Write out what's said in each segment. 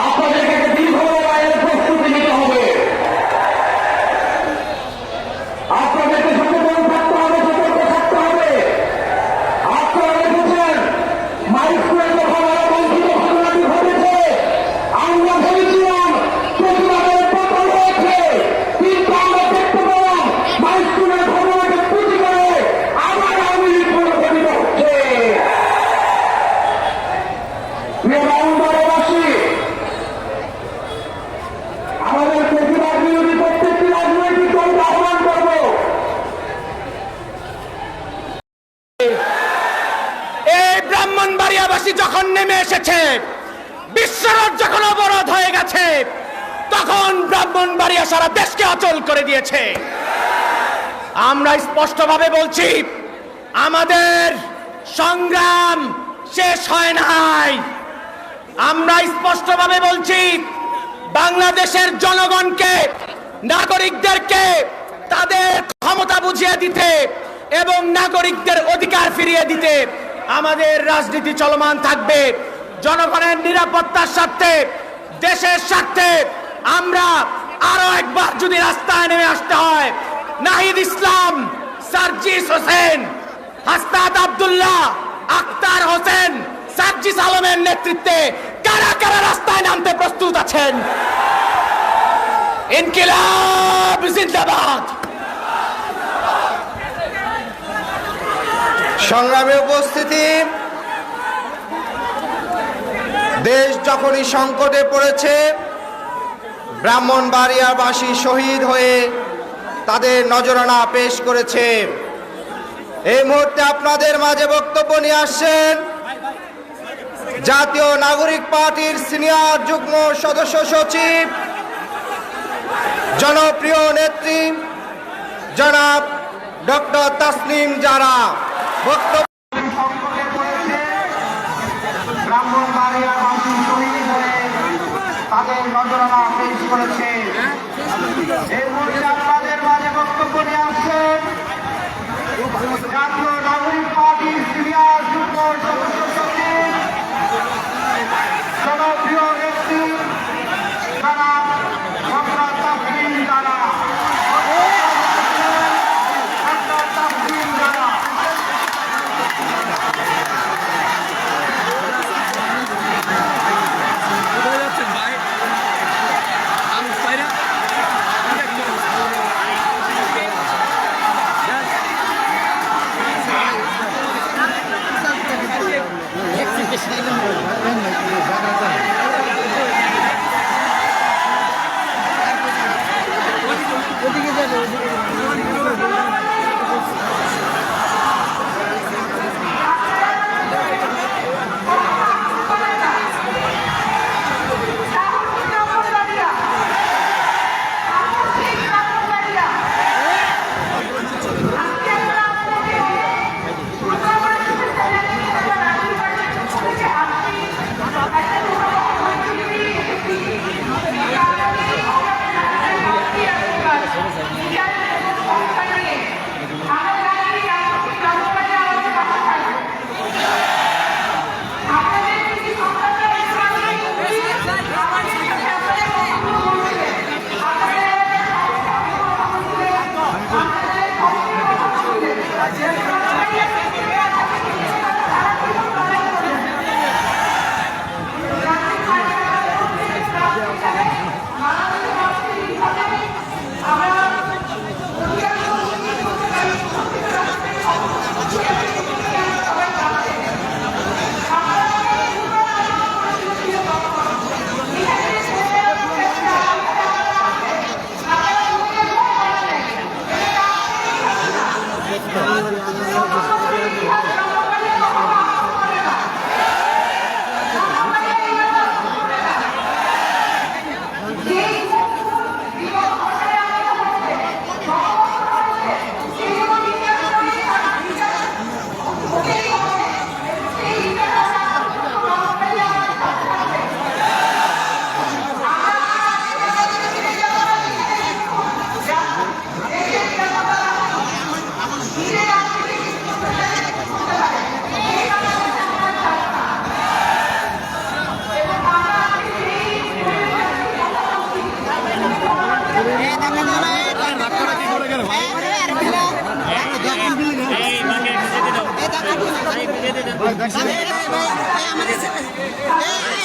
আপনাদেরকে বিশ্বরোড যখন অবরোধ হয়ে গেছে, তখন ব্রাহ্মণবাড়িয়া সারা দেশকে অচল করে দিয়েছে। আমরা স্পষ্টভাবে বলছি, আমাদের সংগ্রাম শেষ হয় নাই। আমরা স্পষ্টভাবে বলছি, বাংলাদেশের জনগণকে, নাগরিকদেরকে, তাদের ক্ষমতা বুঝিয়ে দিতে এবং নাগরিকদের অধিকার ফিরিয়ে দিতে আমাদের রাজনীতি চলমান থাকবে। জনগণের নিরাপত্তার স্বার্থে, দেশের স্বার্থে আমরা আরও একবার যদি রাস্তায় নেমে আসতে হয়, নাহিদ ইসলাম, সার্জিস হোসেন, হাস্তাদ আব্দুল্লাহ আক্তার হোসেন, সার্জিস আলমের নেতৃত্বে কারা কারা রাস্তায় নামতে প্রস্তুত আছেন? ইনকিলাব, জিন্দাবাদ! সংগ্রামে উপস্থিতি দেশ যখনই সংকটে পড়েছে, ব্রাহ্মণবাড়িয়াবাসী শহীদ হয়ে তাদের নজরানা পেশ করেছে। এই মুহূর্তে আপনাদের মাঝে বক্তব্য নিয়ে আসছেন জাতীয় নাগরিক পার্টির সিনিয়র যুগ্ম সদস্য সচিব, জনপ্রিয় নেত্রী জনাব ডক্টর তাসনিম যারা বক্তব্য সংকটে পড়েছে ব্রাহ্মণবাড়িয়াবাসী শহীদ হয়ে তাদের নজরানা পেশ করেছে। এর মধ্যে আপনাদের মাঝে বক্তব্য নিয়ে আসছেন জাতীয় নাগরিক পার্টির সিনিয়র যুগ্ম সদস্য সচিব, জনপ্রিয় Stephen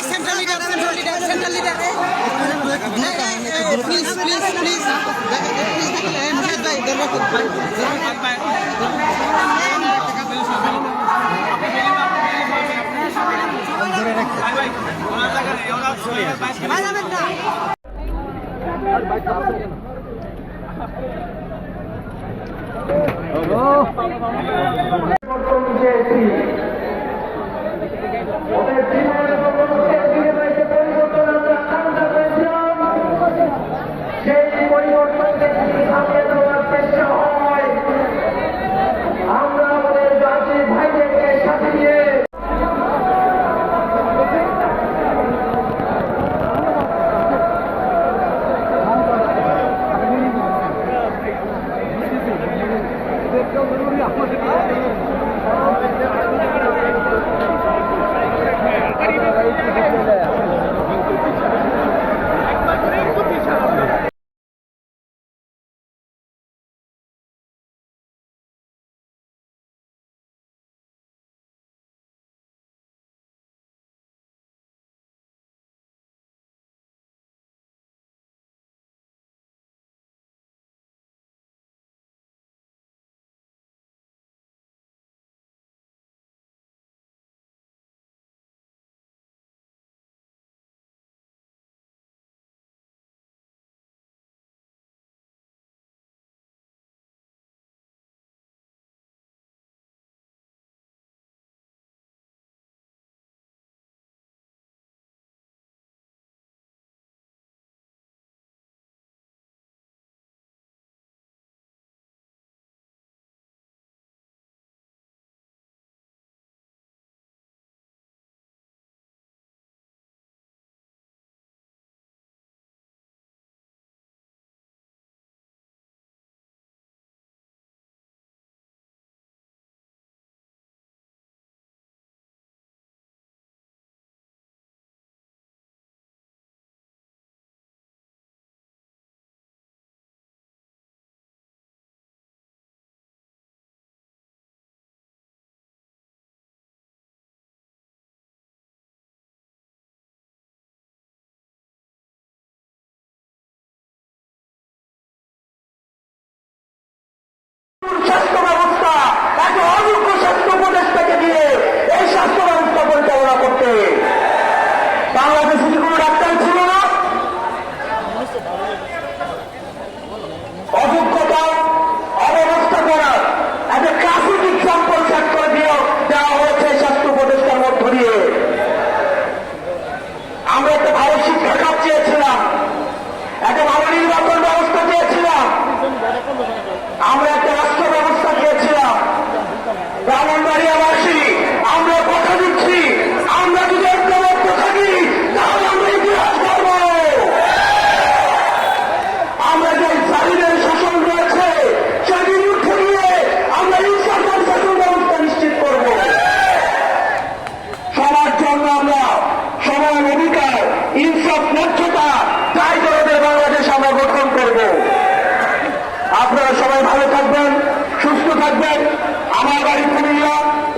central leader central leader central leader please please please Hello.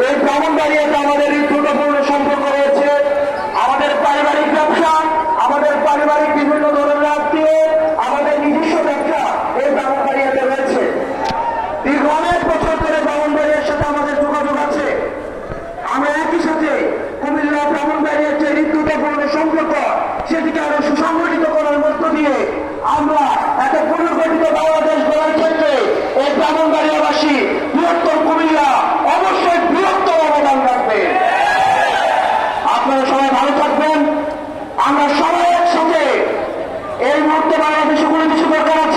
এই ব্রাহ্মণবাড়িয়াতে আমাদের এই ত্রুটপূর্ণ সম্পর্ক রয়েছে। আমাদের পারিবারিক ব্যবসা, আমাদের পারিবারিক বিভিন্ন ধরনের আত্মীয়, আমাদের নিজস্ব ব্যবসা এই ব্রাহ্মণবাড়িয়াতে রয়েছে। দীর্ঘ অনেক বছর ধরে ব্রাহ্মণবাড়িয়ার সাথে আমাদের যোগাযোগ আছে। আমরা একই সাথে কুমিল্লা ব্রাহ্মণবাড়িয়ার যে ঋতুতাপূর্ণ সম্পর্ক, সেটিকে আরও সুসংগঠিত করার মধ্য দিয়ে আমরা একটা পুনর্গঠিত বাংলাদেশ মুহূর্তে বাংলাদেশে কোনো কিছু দরকার